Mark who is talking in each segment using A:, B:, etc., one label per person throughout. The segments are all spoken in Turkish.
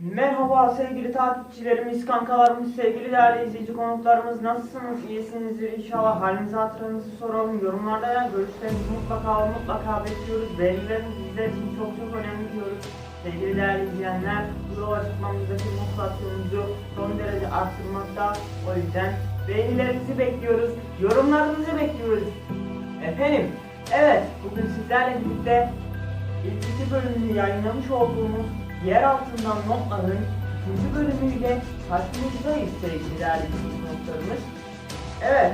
A: Merhaba sevgili takipçilerimiz, kankalarımız, sevgili değerli izleyici konuklarımız nasılsınız? İyisinizdir inşallah. Halinizi hatırınızı soralım. Yorumlarda ya görüşlerinizi mutlaka mutlaka bekliyoruz. Beğenileriniz bizler için çok çok önemli diyoruz. Sevgili değerli izleyenler, bu yola çıkmamızdaki motivasyonumuzu son derece arttırmakta. O yüzden beğenilerinizi bekliyoruz. Yorumlarınızı bekliyoruz. Efendim, evet bugün sizlerle birlikte İlk iki bölümünü yayınlamış olduğumuz Yer Altından Notların ikinci bölümüyle karşınızdayız sevgili değerli dinleyicilerimiz. Evet,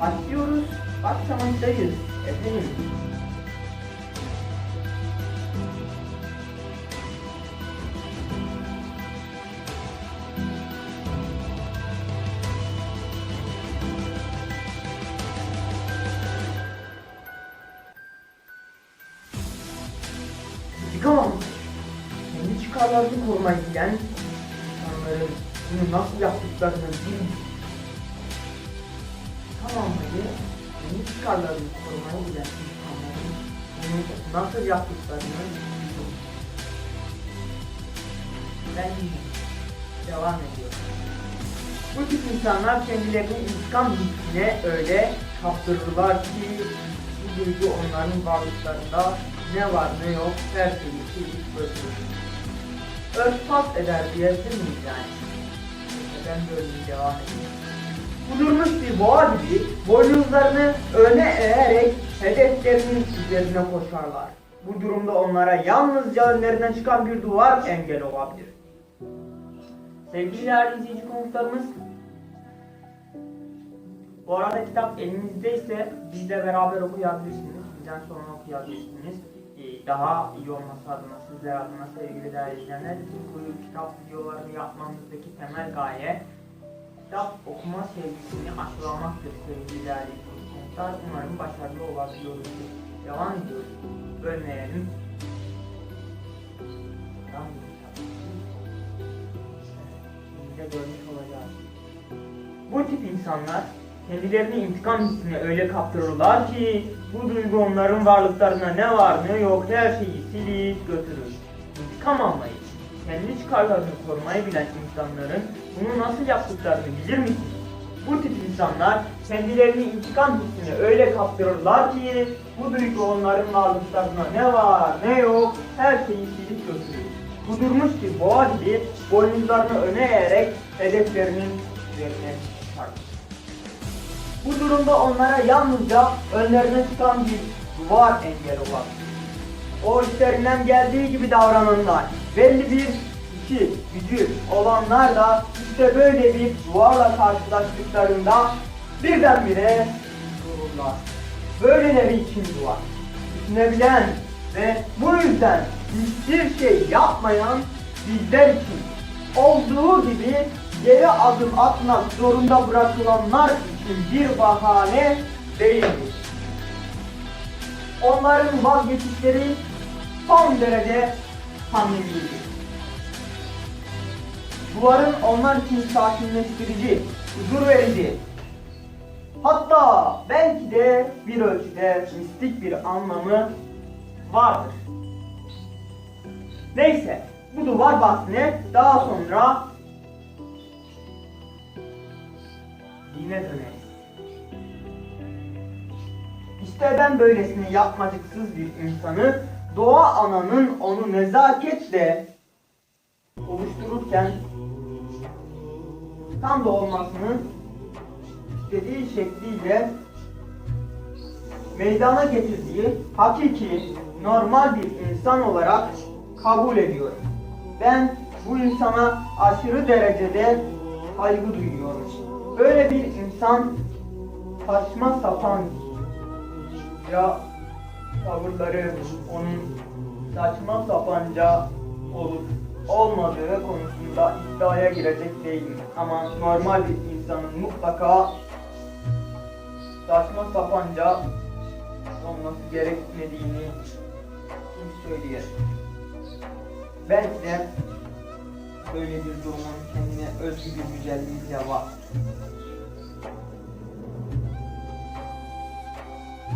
A: başlıyoruz, başlamaktayız efendim. Tamamlayı kendi çıkarlarını korumayı bilen insanların nasıl yaptıklarını bil. Ben devam ediyorum. Bu tip insanlar kendilerini intikam hissine öyle kaptırırlar ki bu duygu onların varlıklarında ne var ne yok her şeyi silip götürür. Örtbas eder diyebilir miyiz yani? Ben böyle devam edeyim. Kudurmuş bir boğa gibi boynuzlarını öne eğerek hedeflerinin üzerine koşarlar. Bu durumda onlara yalnızca önlerinden çıkan bir duvar engel olabilir. Sevgili değerli izleyici konuklarımız, bu arada kitap elinizdeyse bizle beraber okuyabilirsiniz. Bizden sonra okuyabilirsiniz. Ee, Daha iyi olması adına, sizler adına sevgili değerli izleyenler, bu kitap videolarını yapmamızdaki temel gaye kitap okuma sevgisini aşılamaktır sevgili değerli konuklar. Umarım başarılı olabiliyoruz. Devam ediyoruz. Bölmeyelim. Devam. Şimdi görmüş olacağız. Bu tip insanlar kendilerini intikam hissine öyle kaptırırlar ki bu duygu onların varlıklarına ne var ne yok her şeyi silip götürür. İntikam almayı, kendi çıkarlarını korumayı bilen insanların bunu nasıl yaptıklarını bilir misiniz? Bu tip insanlar kendilerini intikam hissine öyle kaptırırlar ki bu duygu onların varlıklarına ne var ne yok her şeyi silip götürür. Kudurmuş bir boğa gibi boynuzlarını öne eğerek hedeflerinin üzerine. Bu durumda onlara yalnızca önlerine çıkan bir duvar engel olabilir. O işlerinden geldiği gibi davrananlar, belli bir işi, gücü olanlar da işte böyle bir duvarla karşılaştıklarında birdenbire dururlar. Böyleleri için duvar. Düşünebilen ve bu yüzden hiçbir şey yapmayan bizler için olduğu gibi geri adım atmak zorunda bırakılanlar için bir bahane değildir. Onların vazgeçişleri son derece samimidir. Duvarın onlar için sakinleştirici, huzur verici, hatta belki de bir ölçüde mistik bir anlamı vardır. Neyse, bu duvar bahsine daha sonra dine döneriz. İşte ben böylesine yapmacıksız bir insanı doğa ananın onu nezaketle oluştururken tam da istediği şekliyle meydana getirdiği hakiki normal bir insan olarak kabul ediyorum. Ben bu insana aşırı derecede saygı duyuyorum. Böyle bir insan saçma sapan ya tavırları onun saçma sapanca olup olmadığı konusunda iddiaya girecek değilim. Ama normal bir insanın mutlaka saçma sapanca olması gerekmediğini kim söyleyelim. Belki de böyle bir durumun kendine özgü bir güzelliği de var.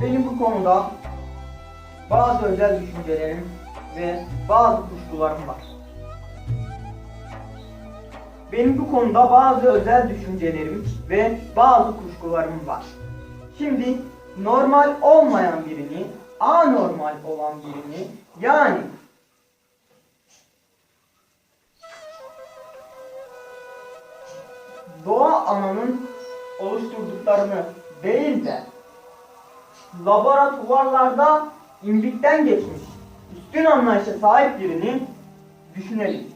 A: Benim bu konuda bazı özel düşüncelerim ve bazı kuşkularım var. benim bu konuda bazı özel düşüncelerim ve bazı kuşkularım var. Şimdi normal olmayan birini, anormal olan birini yani doğa ananın oluşturduklarını değil de laboratuvarlarda imbikten geçmiş üstün anlayışa sahip birini düşünelim.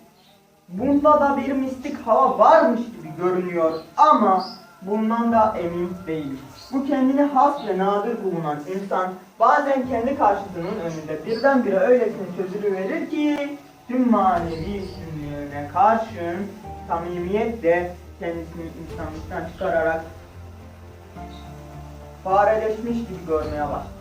A: Bunda da bir mistik hava varmış gibi görünüyor ama bundan da emin değiliz. Bu kendine has ve nadir bulunan insan bazen kendi karşıtının önünde birdenbire öylesine çözülüverir ki tüm manevi üstünlüğüne karşın samimiyetle kendisini insanlıktan çıkararak fareleşmiş gibi görmeye başlar.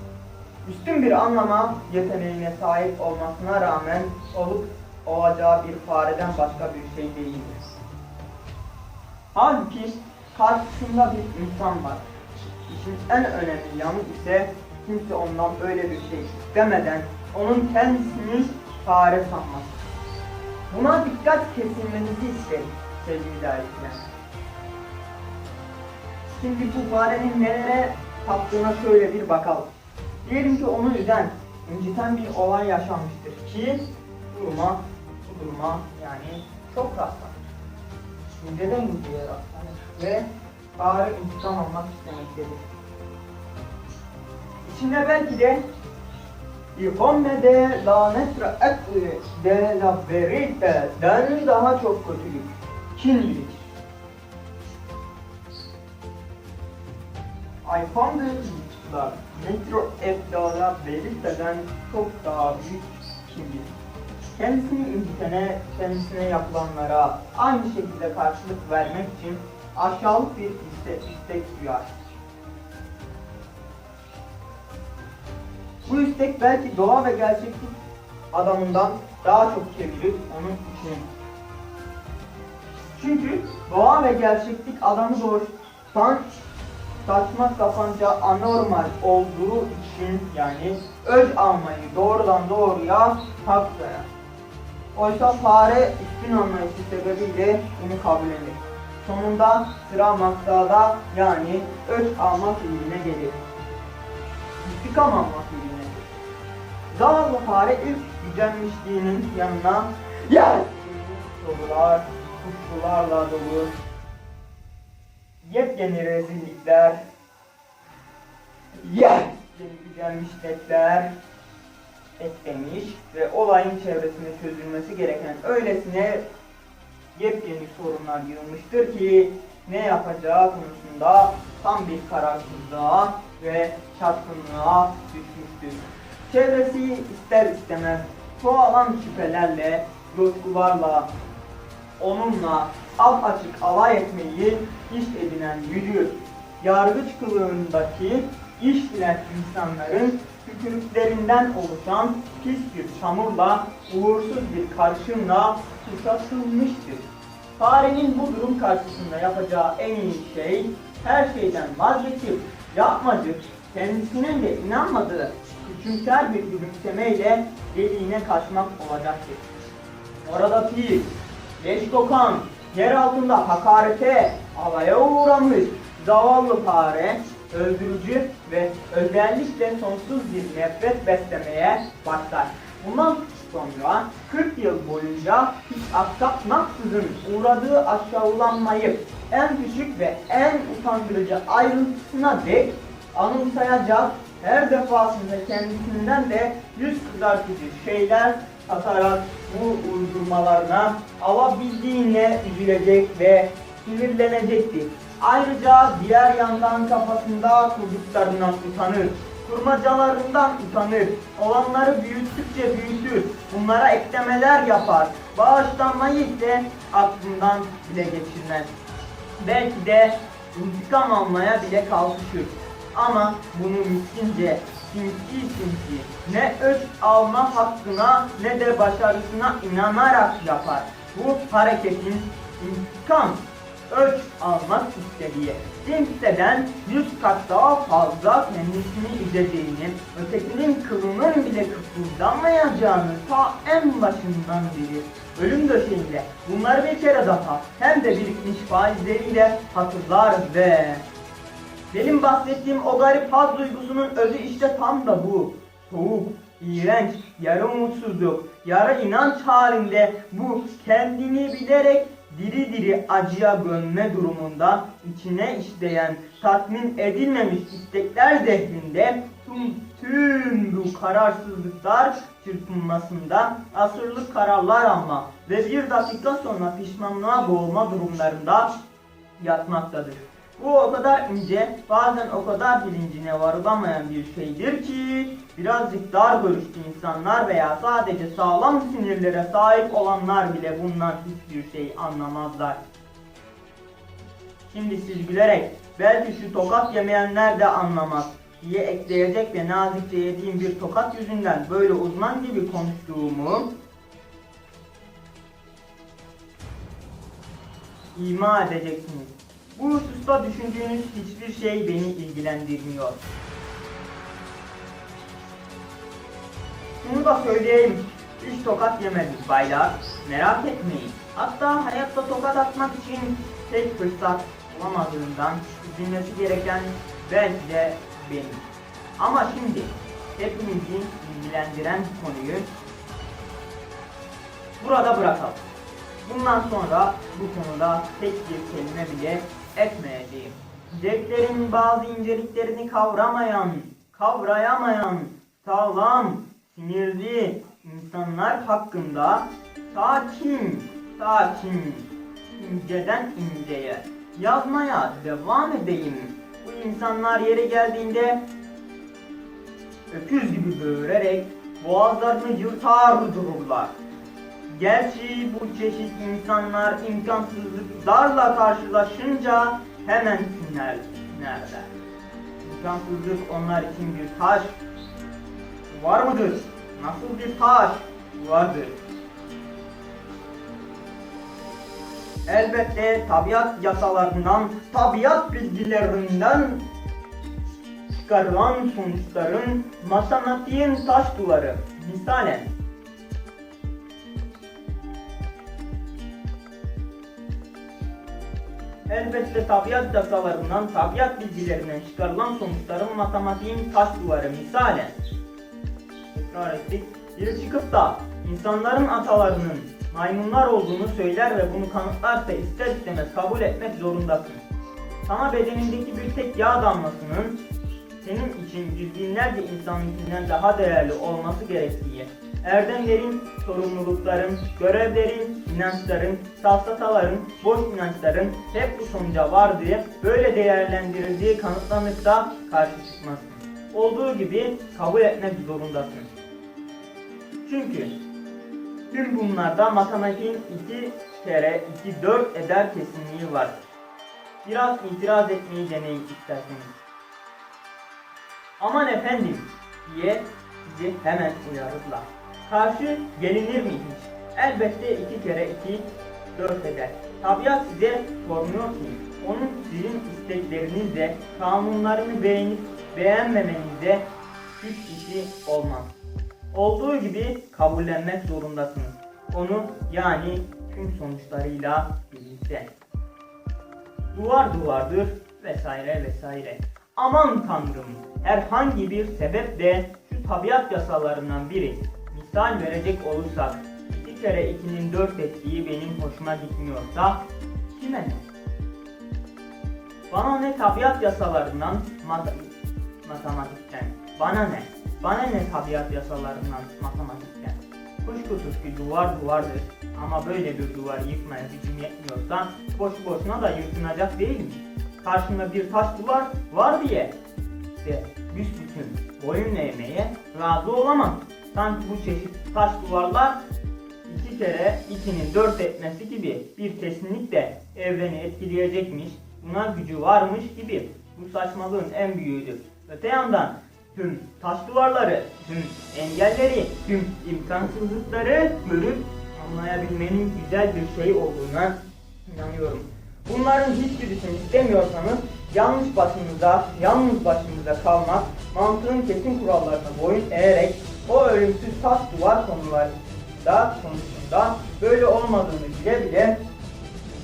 A: Üstün bir anlama yeteneğine sahip olmasına rağmen olup olacağı bir fareden başka bir şey değildir. Halbuki karşısında bir insan var. İşin en önemli yanı ise kimse ondan böyle bir şey istemeden onun kendisini fare sanması. Buna dikkat kesilmenizi isterim sevgili davetler. Şimdi bu farenin nelere taptığına şöyle bir bakalım. Diyelim ki onu üzen, inciten bir olay yaşanmıştır ki duruma, bu duruma yani çok rastlanır. İnceden inceye rastlanır ve fare intikam almak istemektedir. İçinde belki de İkomme de lanetre etli de la verite'den daha çok kötülük, kin birikir. iPhone'da metro efdala verirsen çok daha büyük kimdir. Kendisini incitene, kendisine yapılanlara aynı şekilde karşılık vermek için aşağılık bir istek, istek duyar. Bu istek belki doğa ve gerçeklik adamından daha çok çevirir onun için. Çünkü doğa ve gerçeklik adamı doğuştan saçma sapanca anormal olduğu için yani öc almayı doğrudan doğruya hak. Oysa fare üstün anlayışı sebebiyle bunu kabul eder. Sonunda sıra maksada yani öc alma fiiline gelir. İntikam alma fiiline gelir. Zavallı fare ilk gücenmişliğinin yanına yer sorular, kuşkularla dolu yepyeni rezillikler, yepyeni gücenmişlikler eklemiş ve olayın çevresinde çözülmesi gereken öylesine yepyeni sorunlar yığılmıştır ki ne yapacağı konusunda tam bir kararsızlığa ve çarpınlığa düşmüştür. Çevresi ister istemez çoğalan şüphelerle, coşkularla, onunla alt açık alay etmeyi iş edinen müdür, yargıç kılığındaki iş bilen insanların tükürüklerinden oluşan pis bir çamurla, uğursuz bir karşımla kuşatılmıştır. Farenin bu durum karşısında yapacağı en iyi şey, her şeyden vazgeçip yapmacık, kendisinin de inanmadığı küçümser bir gülümsemeyle deliğine kaçmak olacaktır. Orada pis, leş kokan, yer altında hakarete, alaya uğramış zavallı fare, öldürücü ve özellikle sonsuz bir nefret beslemeye başlar. Bundan sonra 40 yıl boyunca hiç aksatmaksızın uğradığı aşağılanmayı en küçük ve en utandırıcı ayrıntısına dek anımsayacak her defasında kendisinden de yüz kızartıcı şeyler atarak bu uydurmalarına alabildiğine üzülecek ve sinirlenecekti. Ayrıca diğer yandan kafasında kurduklarından utanır. Kurmacalarından utanır. Olanları büyüttükçe büyütür. Bunlara eklemeler yapar. Bağışlanmayı ise aklından bile geçirmez. Belki de intikam almaya bile kalkışır. Ama bunu miskince, sinsi sinsi, ne öç alma hakkına ne de başarısına inanarak yapar. Bu hareketin intikam ölç almak istediği kimseden yüz kat daha fazla kendisini üzeceğini, ötekinin kılının bile kıpırdamayacağını ta en başından bilir. Ölüm döşeğinde bunları bir kere daha hem de birikmiş faizleriyle hatırlar ve benim bahsettiğim o garip haz duygusunun özü işte tam da bu. Soğuk, iğrenç, yarı umutsuzluk, yarı inanç halinde bu kendini bilerek diri diri acıya gömme durumunda içine işleyen, tatmin edilmemiş istekler zehrinde tüm, tüm bu kararsızlıklar çırpınmasında asırlık kararlar alma ve bir dakika sonra pişmanlığa boğulma durumlarında yatmaktadır. Bu o kadar ince, bazen o kadar bilincine varılamayan bir şeydir ki birazcık dar görüşlü insanlar veya sadece sağlam sinirlere sahip olanlar bile bundan hiçbir şey anlamazlar. Şimdi siz gülerek belki şu tokat yemeyenler de anlamaz diye ekleyecek ve nazikçe yediğim bir tokat yüzünden böyle uzman gibi konuştuğumu ima edeceksiniz. Bu hususta düşündüğünüz hiçbir şey beni ilgilendirmiyor. Şunu da söyleyeyim. Hiç tokat yemedik baylar. Merak etmeyin. Hatta hayatta tokat atmak için tek fırsat bulamadığından üzülmesi gereken belki de benim. Ama şimdi hepimizi ilgilendiren konuyu burada bırakalım. Bundan sonra bu konuda tek bir kelime bile etmeyeceğim. Zevklerin bazı inceliklerini kavramayan, kavrayamayan, sağlam, sinirli insanlar hakkında sakin, sakin, inceden inceye yazmaya devam edeyim. Bu insanlar yere geldiğinde öküz gibi böğürerek boğazlarını yırtar dururlar. Gerçi bu çeşit insanlar imkansızlıklarla karşılaşınca hemen tüner, tünerler. İmkansızlık onlar için bir taş var mıdır? Nasıl bir taş vardır? Elbette tabiat yasalarından, tabiat bilgilerinden çıkarılan sonuçların matematiğin taş duvarı. Misalen Elbette tabiat yasalarından, tabiat bilgilerinden çıkarılan sonuçların matematiğin taş duvarı misalen. Tekrar ettik. Biri çıkıp da insanların atalarının maymunlar olduğunu söyler ve bunu kanıtlarsa ister istemez kabul etmek zorundasın. Sana bedenindeki bir tek yağ damlasının senin için yüz binlerce insanınkinden daha değerli olması gerektiği, erdemlerin, sorumlulukların, görevlerin, inançların, safsataların, boş inançların hep bu sonuca vardığı, böyle değerlendirildiği kanıtlanırsa karşı çıkmazsın. Olduğu gibi kabul etmek zorundasın. Çünkü tüm bunlarda matematiğin 2 kere 2 4 eder kesinliği var. Biraz itiraz etmeyi deneyin isterseniz. Aman efendim diye sizi hemen uyarırlar. Karşı gelinir mi hiç? Elbette iki kere iki dört eder. Tabiat size sormuyor ki onun sizin isteklerinizle kanunlarını beğenip beğenmemenizde güç işi olmaz. Olduğu gibi kabullenmek zorundasınız. Onu yani tüm sonuçlarıyla birlikte. Duvar duvardır vesaire vesaire. Aman tanrım herhangi bir sebeple şu tabiat yasalarından biri misal verecek olursak iki kere ikinin dört ettiği benim hoşuma gitmiyorsa kime ne? Bana ne tabiat yasalarından mat matematikten bana ne? Bana ne tabiat yasalarından matematikten? Kuşkusuz ki duvar duvardır ama böyle bir duvar yıkmaya gücüm yetmiyorsa boş boşuna da yırtınacak değil mi? Karşımda bir taş duvar var diye ve büsbütün boyun eğmeye razı olamam. Sanki bu çeşit taş duvarlar iki kere ikinin dört etmesi gibi bir kesinlikle evreni etkileyecekmiş, buna gücü varmış gibi bu saçmalığın en büyüğüdür. Öte yandan tüm taş duvarları, tüm engelleri, tüm imkansızlıkları görüp anlayabilmenin güzel bir şey olduğuna inanıyorum. Bunların hiçbirisini istemiyorsanız yanlış başınıza, yalnız başınıza kalmak, mantığın kesin kurallarına boyun eğerek o ölümsüz taş duvar konularında konusunda böyle olmadığını bile bile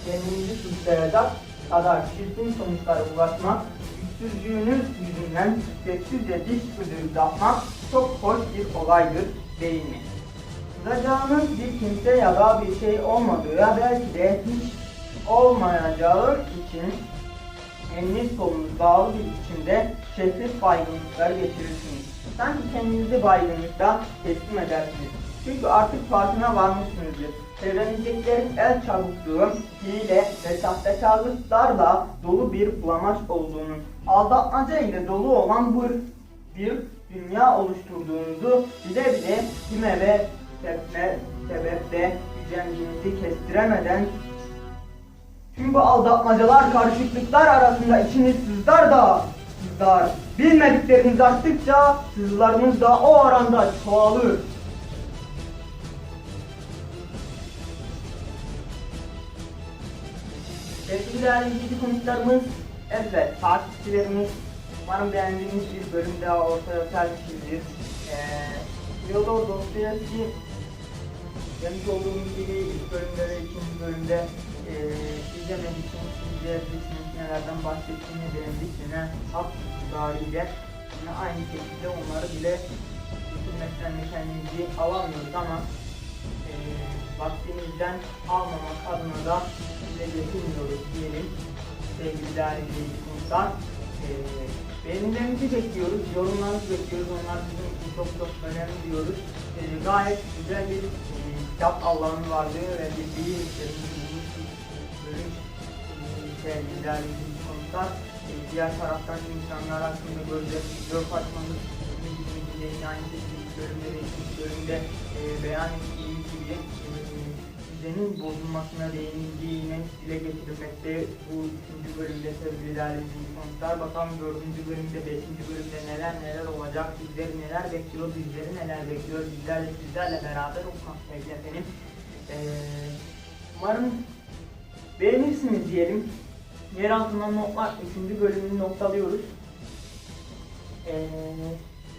A: kendinizi suçlayacak kadar çirkin sonuçlara ulaşmak, güçsüzlüğünüz yüzünden sessizce diş fırçayıp yapmak çok hoş bir olaydır değil mi? Kızacağınız bir kimse ya da bir şey olmadığı ya belki de hiç olmayacağı için eliniz kolunuz bağlı bir biçimde şefsiz baygınlıklar geçirirsiniz. Sanki kendinizi baygınlıkta teslim edersiniz. Çünkü artık farkına varmışsınızdır. Çevrenizdekilerin el çabukluğu, hile ve sahtekarlıklarla dolu bir bulamaç olduğunu, aldatmaca ile dolu olan bu bir dünya oluşturduğunuzu bile bile kime ve sebeple, sebeple gücendiğinizi kestiremeden Tüm bu aldatmacalar, karışıklıklar arasında içiniz sızlar da sızlar. Bilmedikleriniz arttıkça sızlarınız da o oranda çoğalır. Sevgili izleyici konuklarımız, evet takipçilerimiz, umarım beğendiğiniz bir bölüm daha ortaya sermişizdir. Ee, Fyodor Dostoyevski Demiş olduğumuz gibi ilk bölümde ve ikinci bölümde e, izlemediyseniz izleyebilirsiniz. Nelerden bahsettiğini beğendik. Yine hap itibariyle yine aynı şekilde onları bile bitirmekten de kendimizi alamıyoruz ama e, vaktimizden almamak adına da size getirmiyoruz diyelim. Sevgili değerli izleyiciler. E, beğenilerinizi bekliyoruz, yorumlarınızı bekliyoruz. Onlar bizim için çok çok önemli diyoruz. E, gayet güzel bir e, kitap Allah'ın varlığı ve bildiği değerli izleyici konuklar. E, diğer taraftan insanlar hakkında görecek dört aynı şekilde ilk bölümde ve bölümde e, beyan ettiği gibi e, düzenin bozulmasına değinildiğine dile getirilmekte bu üçüncü bölümde değerli izleyici konuklar. Bakalım dördüncü bölümde, beşinci bölümde neler neler olacak, bizleri neler bekliyor, bizleri neler bekliyor, bizlerle sizlerle beraber okumak sevgili efendim. E, umarım beğenirsiniz diyelim. Yer altından notlar 3. bölümünü noktalıyoruz. Ee,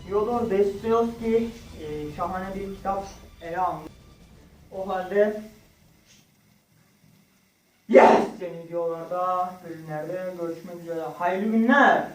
A: Fyodor Dostoyevski e, şahane bir kitap ele almış. O halde Yes! Yeni videolarda, bölümlerde görüşmek üzere. Hayırlı günler!